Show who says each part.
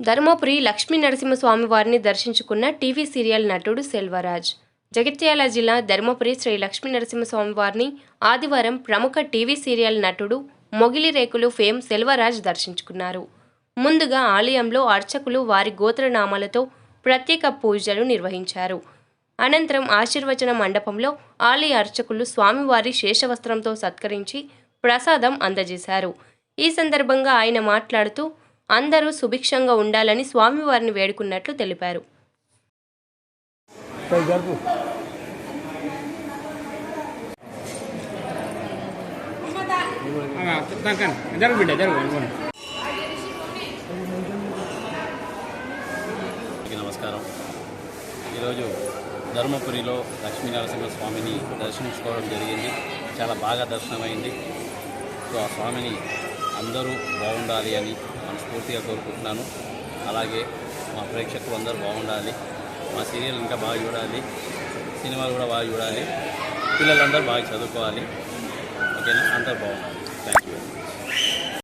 Speaker 1: ధర్మపురి లక్ష్మీ నరసింహస్వామి వారిని దర్శించుకున్న TV serial నటుడు సెల్వరాజ్. జగిత్యాల జిల్లా ధర్మపురి శ్రీ లక్ష్మీ నరసింహస్వామి వారిని ఆదివారం ప్రముఖ టీవీ సీరియల్ నటుడు మొగిలి రేకులు ఫేమ్ సెల్వరాజ్ దర్శించుకున్నారు. ముందుగా ఆలయంలో అర్చకులు వారి గోత్రనామాలతో ప్రత్యేక పూజలు నిర్వహించారు. అనంతరం ఆశీర్వచన మండపంలో ఆలయ అర్చకులు స్వామివారి శేషవస్త్రంతో సత్కరించి ప్రసాదం అందజేశారు. ఈ సందర్భంగా ఆయన మాట్లాడుతూ అందరూ సుభిక్షంగా ఉండాలని స్వామివారిని వేడుకున్నట్లు తెలిపారు.
Speaker 2: నమస్కారం. ఈరోజు ధర్మపురిలో లక్ష్మీనరసింహ స్వామిని దర్శించుకోవడం జరిగింది. చాలా బాగా దర్శనమైంది. సో ఆ స్వామిని అందరూ బాగుండాలి అని మనస్ఫూర్తిగా కోరుకుంటున్నాను. అలాగే మా ప్రేక్షకులు అందరూ బాగుండాలి. మా సీరియల్ ఇంకా బాగా చూడాలి. సినిమాలు కూడా బాగా చూడాలి. పిల్లలందరూ బాగా చదువుకోవాలి. ఓకేనా? అందరూ బాగుండాలి. Thank you